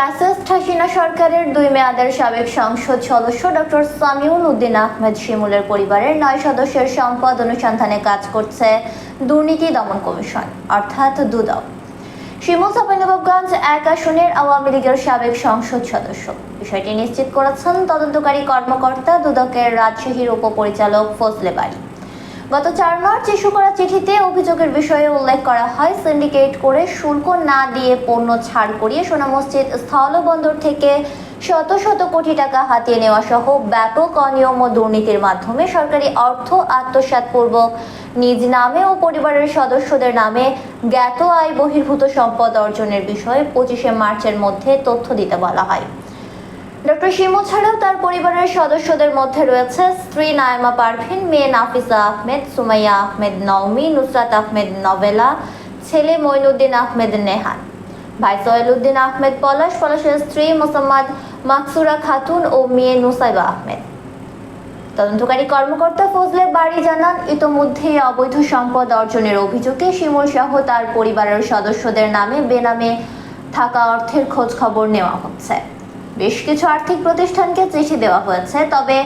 Fascist Hasina সরকারের দুই মেয়াদের সাবেক সংসদ সদস্য ডক্টর সামিউল উদ্দিন আহমেদ শিমুলের পরিবারের নয় সদস্যের সম্পদ অনুসন্ধানে কাজ করছে দুর্নীতি দমন কমিশন, অর্থাৎ দুদক। শিমুল চাঁপাইনবাবগঞ্জ এক আসনের আওয়ামী লীগের সাবেক সংসদ সদস্য। বিষয়টি নিশ্চিত করেছেন তদন্তকারী কর্মকর্তা দুদকের রাজশাহীর উপপরিচালক ফজলে বাড়ি। গত চার মার্চ ইস্যু করা চিঠিতে অভিযোগের বিষয়ে উল্লেখ করা হয়, সিন্ডিকেট করে শুল্ক না দিয়ে পণ্য ছাড় করিয়ে সোনা মসজিদ স্থলবন্দর থেকে শত শত কোটি টাকা হাতিয়ে নেওয়া সহ ব্যাপক অনিয়ম ও দুর্নীতির মাধ্যমে সরকারি অর্থ আত্মসাৎপূর্বক নিজ নামে ও পরিবারের সদস্যদের নামে জ্ঞাত আয় বহির্ভূত সম্পদ অর্জনের বিষয়ে পঁচিশে মার্চের মধ্যে তথ্য দিতে বলা হয়। ডক্টর শিমু ছাড়াও তার পরিবারের সদস্যদের মধ্যে রয়েছে স্ত্রী নায়মা পারভিন, মেয়ে নাফিসা আহমেদ, সুমাইয়া আহমেদ নওমি, নুসরাত আহমেদ নভেলা, ছেলে মঈনুদ্দিন আহমেদ নেহান। ভাই সোহেলউদ্দিন আহমেদ পলাশ, পলাশের স্ত্রী মোসাম্মদ মাকসুরা খাতুন ও মেয়ে নুসাইবা আহমেদ। তদন্তকারী কর্মকর্তা ফজলে বাড়ি জানান ইতোমধ্যে অবৈধ সম্পদ অর্জনের অভিযোগে শিমুল সহ তার পরিবারের সদস্যদের নামে বেনামে থাকা অর্থের খোঁজ খবর নেওয়া হচ্ছে। বেশ কিছু আর্থিক প্রতিষ্ঠানকে চিঠি দেওয়া হয়েছে, তবে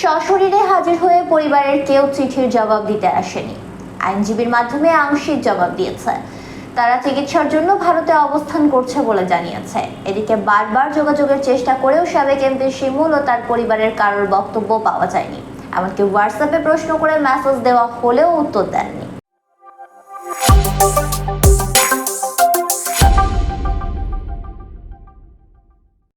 সশরীরে হাজির হয়ে পরিবারের কেউ চিঠির জবাব দিতে আসেনি। আইনজীবীর মাধ্যমে আংশিক জবাব দিয়েছে। তারা চিকিৎসার জন্য ভারতে অবস্থান করছে বলে জানিয়েছে। এদিকে বারবার যোগাযোগের চেষ্টা করেও সাবেক এমপি শিমুল ও তার পরিবারের কারোর বক্তব্য পাওয়া যায়নি। এমনকি হোয়াটসঅ্যাপে প্রশ্ন করে মেসেজ দেওয়া হলেও উত্তর দেননি।